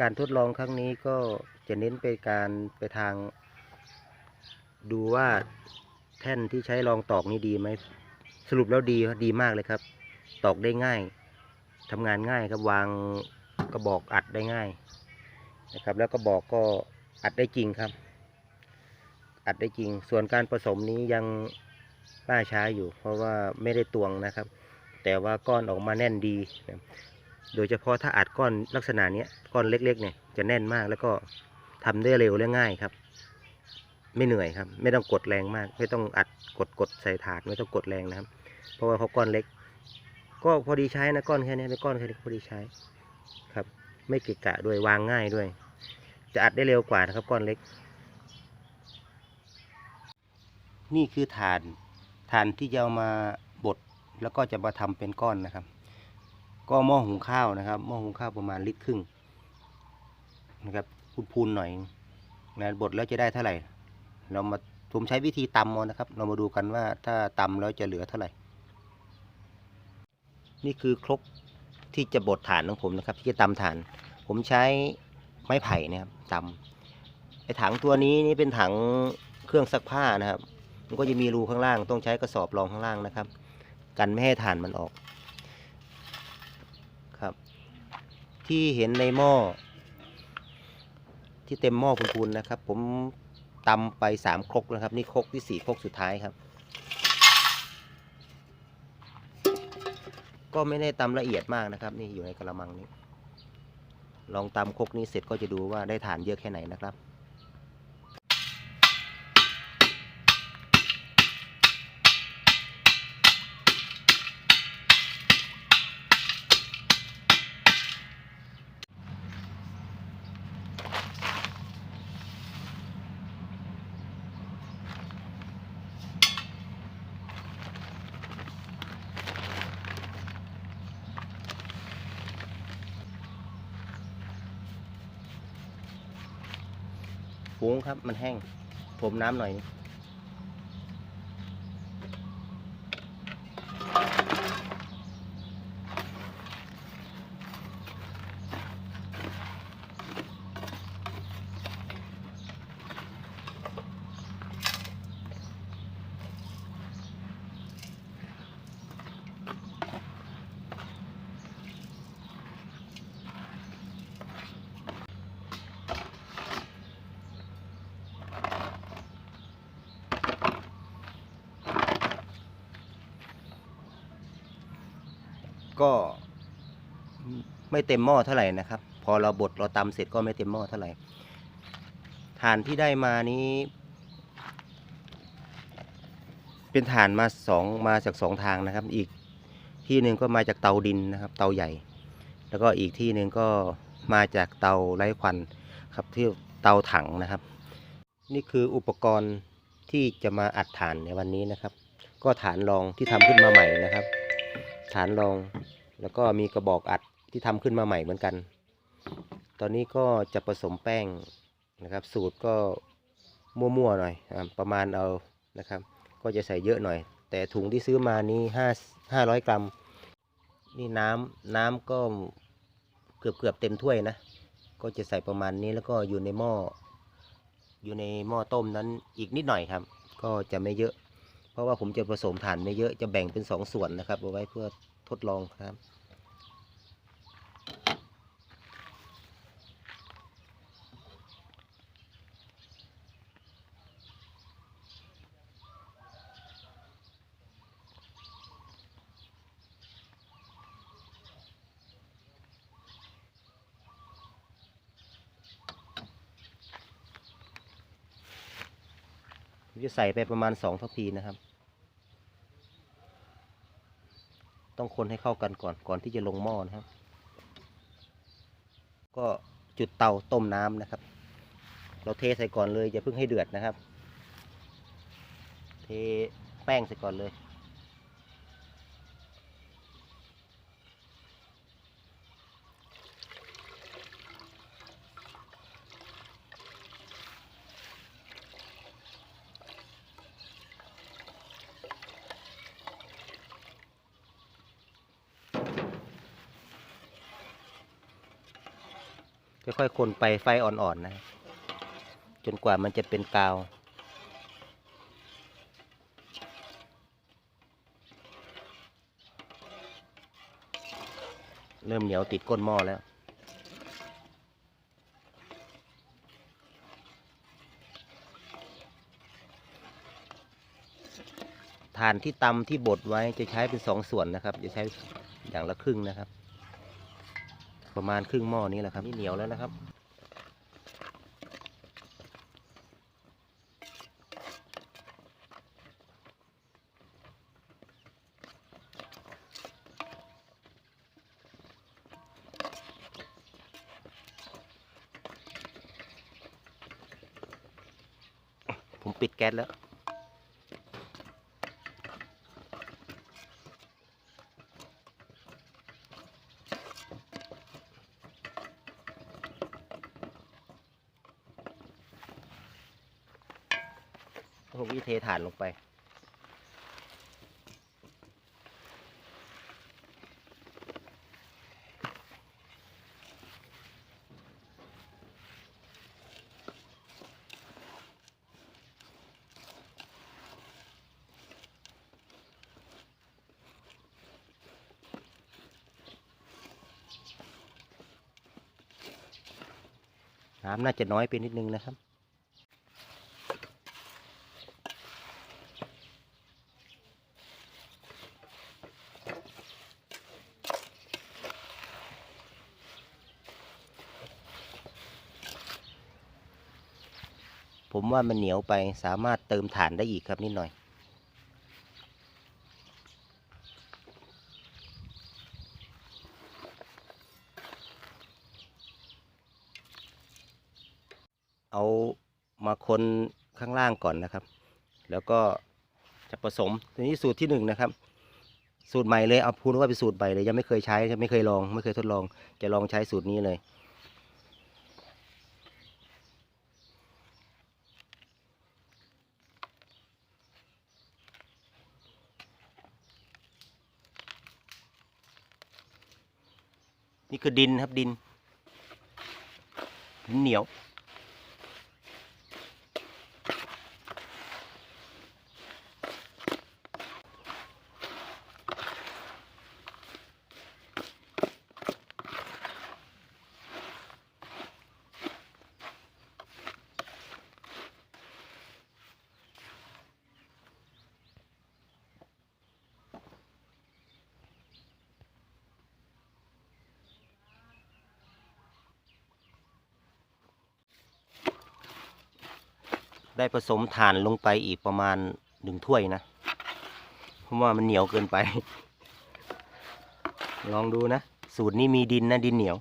การทดลองครั้งนี้ก็จะเน้นไปการไปทาง ดูว่าแท่นที่ใช้รองตอกนี่ดีไหมสรุปแล้วดีดีมากเลยครับ ตอกได้ง่ายทำงานง่ายครับวางกระบอกอัดได้ง่ายนะครับ แล้วกระบอกก็อัดได้จริงครับ อัดได้จริง ส่วนการผสมนี้ยังล่าช้าอยู่ เพราะว่าไม่ได้ตวงนะครับ แต่ว่าก้อนออกมาแน่นดีนะ โดยเฉพาะถ้าอัดก้อนลักษณะนี้ก้อนเล็กๆเนี่ยจะแน่นมากแล้วก็ทำได้เร็วและง่ายครับ ไม่เหนื่อยครับ ไม่ต้องกดแรงมาก ไม่ต้องอัดกดกดใส่ถาดไม่ต้องกดแรงนะครับ เพราะว่าเขาก้อนเล็ก ก็พอดีใช้นะก้อนแค่นี้เป็นก้อนแค่นี้พอดีใช้ครับ ไม่เกะกะด้วยวางง่ายด้วย จะอัดได้เร็วกว่านะครับก้อนเล็ก นี่คือฐานฐานที่จะเอามาบดแล้วก็จะมาทำเป็นก้อนนะครับ ก็หม้อหุงข้าวนะครับหม้อหุงข้าวประมาณลิตรครึ่งนะครับพูนๆหน่อยนะบดแล้วจะได้เท่าไหร่ เรามาผมใช้วิธีตำเอนะครับ เรามาดูกันว่าถ้าตำแล้วจะเหลือเท่าไหร่ นี่คือครกที่จะบดฐานของผมนะครับ ที่จะตำฐาน ผมใช้ไม้ไผ่นะครับตำไอ้ถังตัวนี้นี่เป็นถังเครื่องซักผ้านะครับ มันก็จะมีรูข้างล่าง ต้องใช้กระสอบรองข้างล่างนะครับ กันไม่ให้ฐานมันออกครับ ที่เห็นในหม้อ ที่เต็มหม้อพูนๆนะครับ ผมตำไปสามครกนะครับ นี่ครกที่สี่ครกสุดท้ายครับ ก็ไม่ได้ตำละเอียดมากนะครับ นี่อยู่ในกระมังนี้ ลองตำครกนี้เสร็จก็จะดูว่าได้ฐานเยอะแค่ไหนนะครับ ฟุ้งครับ มันแห้งผมน้ำหน่อย ก็ไม่เต็มหม้อเท่าไหร่นะครับ พอเราบดเราตำเสร็จก็ไม่เต็มหม้อเท่าไหร่ฐานที่ได้มานี้ เป็นฐานมาสองมาจากสองทางนะครับ อีกที่หนึ่งก็มาจากเตาดินนะครับ เตาใหญ่ แล้วก็อีกที่หนึ่งก็มาจากเตาไร้ควันครับที่เตาถังนะครับ นี่คืออุปกรณ์ที่จะมาอัดฐานในวันนี้นะครับ ก็ฐานรองที่ทำขึ้นมาใหม่นะครับ ฐานรอง แล้วก็มีกระบอกอัดที่ทำขึ้นมาใหม่เหมือนกัน ตอนนี้ก็จะผสมแป้งนะครับ สูตรก็มั่วๆหน่อยอประมาณเอานะครับ ก็จะใส่เยอะหน่อย แต่ถุงที่ซื้อมานี้ห้าห้าร้อยกรัม นี่น้ำน้ำก็เกือบเกือบเต็มถ้วยนะ ก็จะใส่ประมาณนี้แล้วก็อยู่ในหม้อ อยู่ในหม้อต้มนั้นอีกนิดหน่อยครับ ก็จะไม่เยอะ เพราะว่าผมจะผสมถ่านไม่เยอะจะแบ่งเป็นสองส่วนนะครับเอาไว้เพื่อ ทดลองครับจะใส่ไปประมาณสองทัพพีนะครับ ต้องคนให้เข้ากันก่อนก่อนที่จะลงหม้อนะครับ ก็จุดเตาต้มน้ำนะครับ เราเทใส่ก่อนเลยอย่าเพิ่งให้เดือดนะครับ เทแป้งใส่ก่อนเลย ค่อยๆคนไปไฟอ่อนๆนะ จนกว่ามันจะเป็นกาว เริ่มเหนียวติดก้นหม้อแล้วฐานที่ตำที่บดไว้จะใช้เป็นสองส่วนนะครับ จะใช้อย่างละครึ่งนะครับ ประมาณครึ่งหม้อนี้แหละครับนี่เหนียวแล้วนะครับ ผมปิดแก๊สแล้ว ผมวิเทฐานลงไป น้ำน่าจะน้อยไปนิดนึงนะครับ ผมว่ามันเหนียวไปสามารถเติมฐานได้อีกครับนิดหน่อย เอามาคนข้างล่างก่อนนะครับ แล้วก็จะผสมทีนี้สูตรที่หนึ่งนะครับ สูตรใหม่เลยเอาพูดว่าเป็นสูตรใหม่เลยยังไม่เคยใช้ไม่เคยลอง ไม่เคยทดลอง จะลองใช้สูตรนี้เลย นี่คือดินครับดินดินเหนียว ได้ผสมถ่านลงไปอีกประมาณหนึ่งถ้วยนะ เพราะว่ามันเหนียวเกินไป ลองดูนะ สูตรนี้มีดินนะดินเหนียว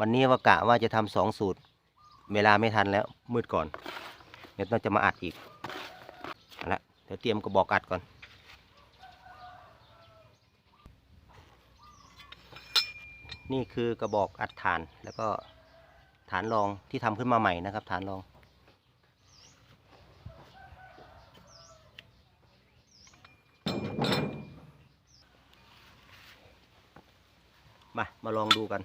วันนี้ว่ากะว่าจะทำสองสูตร เวลาไม่ทันแล้วมืดก่อน เดี๋ยวต้องจะมาอัดอีกเอาละเดี๋ยวเตรียมกระบอกอัดก่อนนี่คือกระบอกอัดถ่านแล้วก็ ฐานรองที่ทำขึ้นมาใหม่นะครับ ฐานรอง มามาลองดูกัน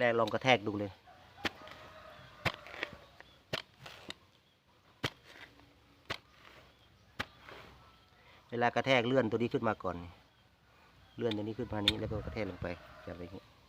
แรกลองกระแทกดูเลยเวลากระแทกเลื่อนตัวนี้ขึ้นมาก่อน เลื่อนตัวนี้ขึ้นมานี้แล้วก็กระแทกลงไปจับไปอย่างนี้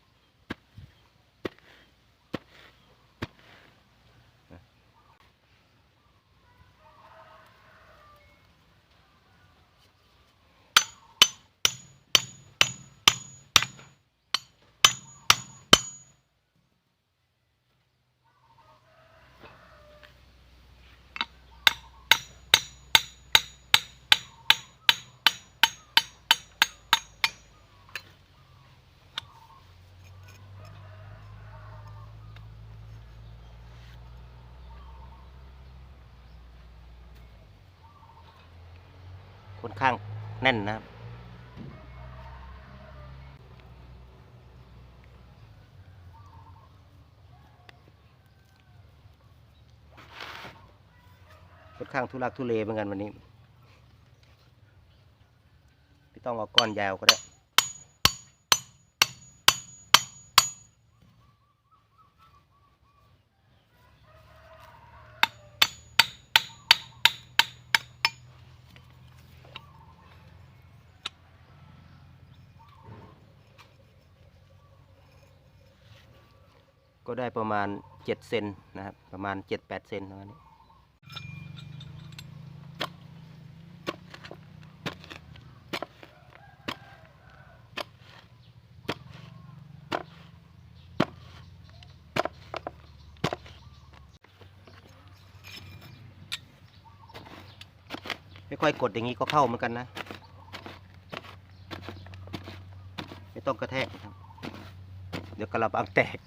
ค่อนข้างแน่นนะครับ ค่อนข้างทุลักทุเลเหมือนกันวันนี้ พี่ต้องเอาก้อนยาวก็ได้ ก็ได้ประมาณ7เซนนะครับ ประมาณ7-8เซนประมาณนี้ไม่ค่อยกดอย่างนี้ก็เข้าเหมือนกันนะ ไม่ต้องกระแทกครับ เดี๋ยวกระบังแตก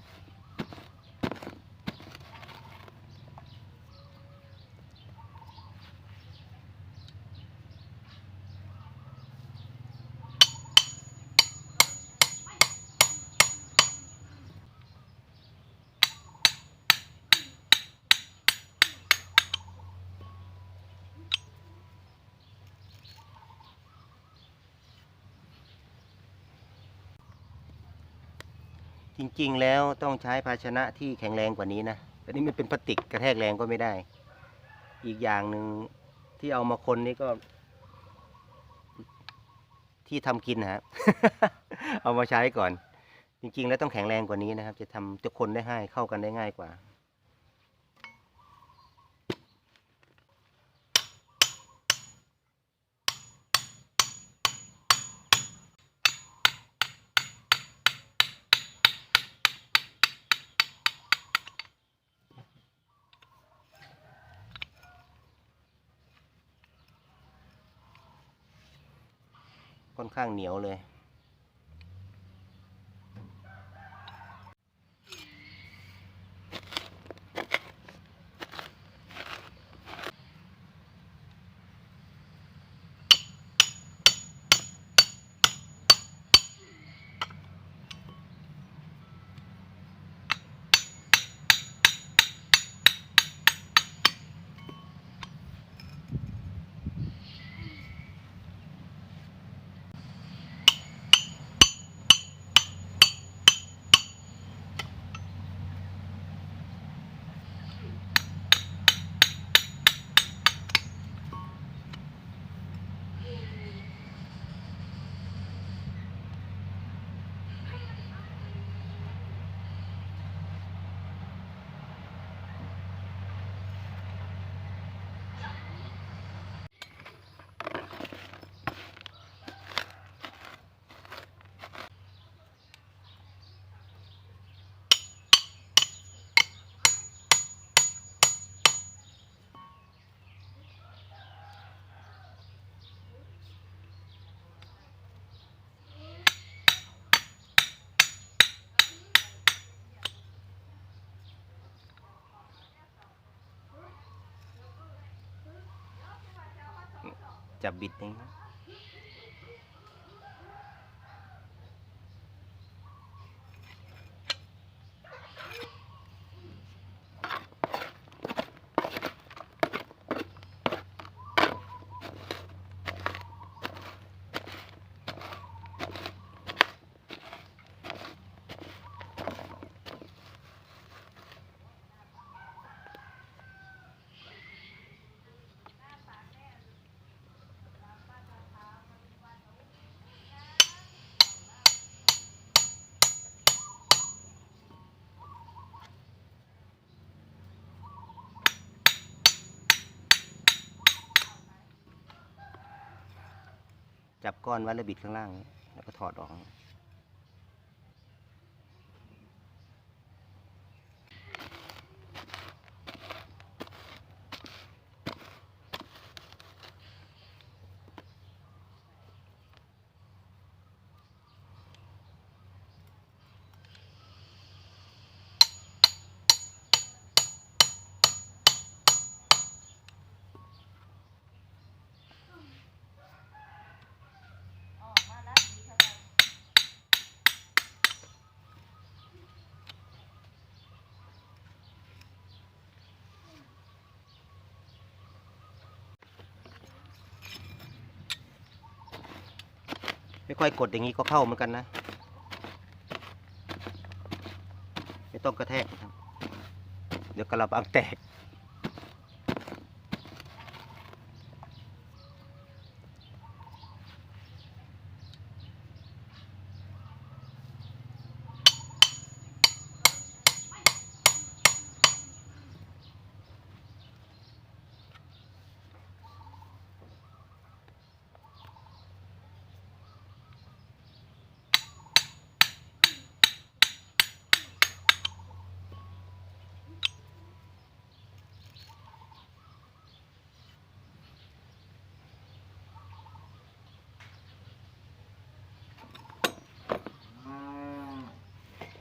ริง ๆ แล้วต้องใช้ภาชนะที่แข็งแรงกว่านี้นะแต่นี่มันเป็นพลาสติกกระแทกแรงก็ไม่ได้ อีกอย่างหนึ่งที่เอามาคนนี่ก็ ที่ทำกินนะฮะเอามาใช้ก่อน จริง ๆ แล้วต้องแข็งแรงกว่านี้นะครับ จะทำจะคนได้ง่ายเข้ากันได้ง่ายกว่า ค่ อนข้างเหนียวเลย จับบิดอย่างนี้ จับก้อนไว้แล้วบิดข้างล่าง แล้วก็ถอดออก ค่อยกดอย่างนี้ก็เข้าเหมือนกันนะ ไม่ต้องกระแทกครับ เดี๋ยวกระบังแตก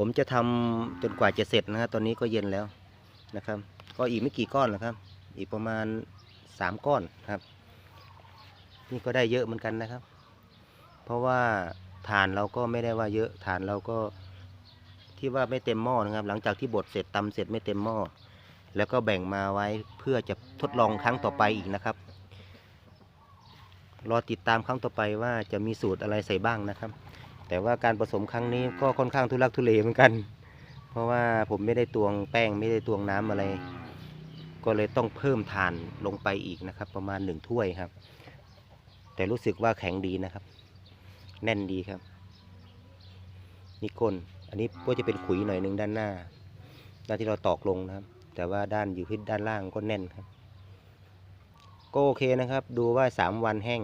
ผมจะทำจนกว่าจะเสร็จนะครับตอนนี้ก็เย็นแล้วนะครับ ก็อีกไม่กี่ก้อนหรอกครับ อีกประมาณสามก้อนครับ นี่ก็ได้เยอะเหมือนกันนะครับ เพราะว่าฐานเราก็ไม่ได้ว่าเยอะฐานเราก็ที่ว่าไม่เต็มหม้อนะครับ หลังจากที่บดเสร็จตำเสร็จไม่เต็มหม้อแล้วก็แบ่งมาไว้เพื่อจะทดลองครั้งต่อไปอีกนะครับ รอติดตามครั้งต่อไปว่าจะมีสูตรอะไรใส่บ้างนะครับ แต่ว่าการผสมครั้งนี้ก็ค่อนข้างทุลักทุเลเหมือนกัน เพราะว่าผมไม่ได้ตวงแป้งไม่ได้ตวงน้ำอะไร ก็เลยต้องเพิ่มทานลงไปอีกนะครับ ประมาณหนึ่งถ้วยครับ แต่รู้สึกว่าแข็งดีนะครับ แน่นดีครับนี่ก้นอันนี้ก็จะเป็นขุยหน่อยหนึ่งด้านหน้าด้านที่เราตอกลงนะครับ แต่ว่าด้านอยู่ที่ด้านล่างก็แน่นครับ ก็โอเคนะครับ ดูว่า 3 วันแห้ง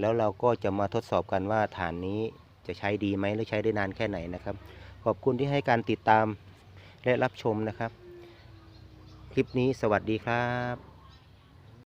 แล้วเราก็จะมาทดสอบกันว่าฐานนี้ จะใช้ดีไหมหรือใช้ได้นานแค่ไหนนะครับ ขอบคุณที่ให้การติดตามและรับชมนะครับ คลิปนี้สวัสดีครับ